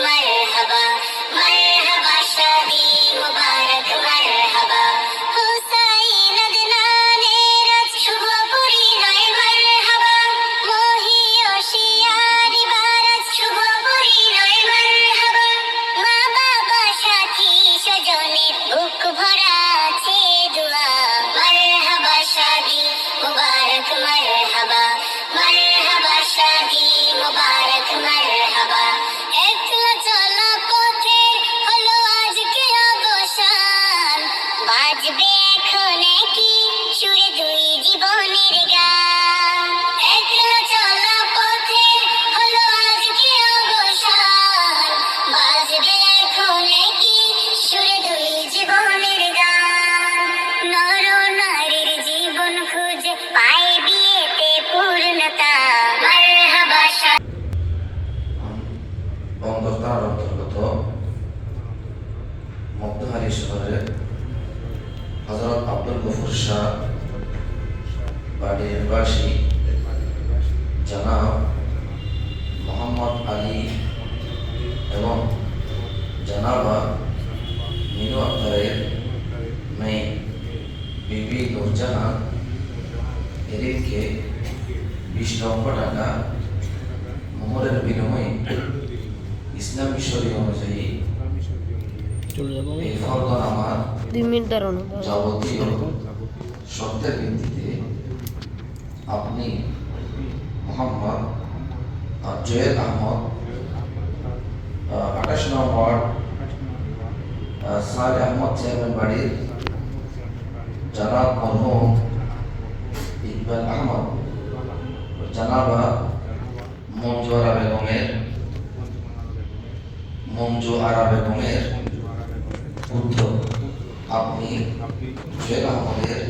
like বাজবে এখন একই সুরে দুই জীবনের গান। একলা চলা পথে হলো সুরে দুই জীবনের গান। নর নারীর জীবন খুঁজে পায় বিয়েতে পূর্ণতা। অন্তর্গত মধ্যহারি হজরত আব্দুল গফুর শাহ বাড়িরবাসী জনাব মোহাম্মদ আলী এবং জানাবা মিনু আক্তারের মেয়ে বিবি নুরজাহান এরিনকে বিশ লক্ষ টাকা মোহরের বিনিময়ে ইসলামী শরী অনুযায়ী এই ফল দুই মিনিট দাঁড়ানো যাবতীয় শর্তের ভিত্তিতে আপনি মোহাম্মদ জয়েদ আহমদ আঠাশ নম্বর ওয়ার্ড আহ, আহমদ চেয়ারম্যান বাড়ির জানাব মরহুম ইকবাল আহমদ জানাবা মঞ্জু আরা বেগমের মঞ্জু আরা বেগমের পুত্র। আপনি জয়েদ আহমদের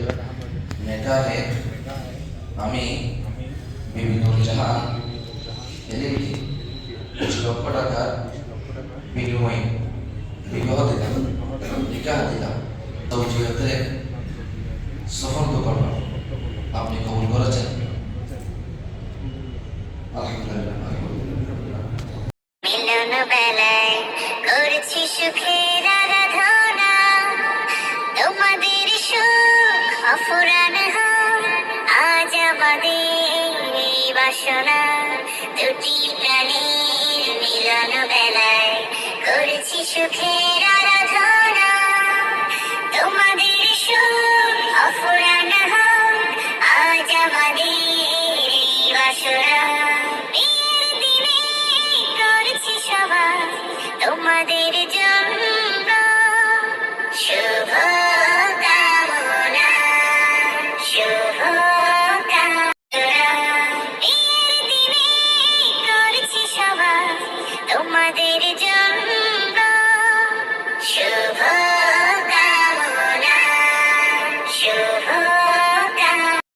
আমি বিভিন্ন জাহান বিশ লক্ষ টাকার বিনিময়ে বিবাহ দিলাম, নিকাহ দিলাম। তৌজিহতে সফল করলাম। আপনি কবুল করেছেন? আলহামদুলিল্লাহ। করছি আজ আমাদের বাসনা দুটি প্রাণীর সুখের আরাধনা তোমাদের সুখ অফুরান আজ আমাদের বাসনা তোমাদের জন্য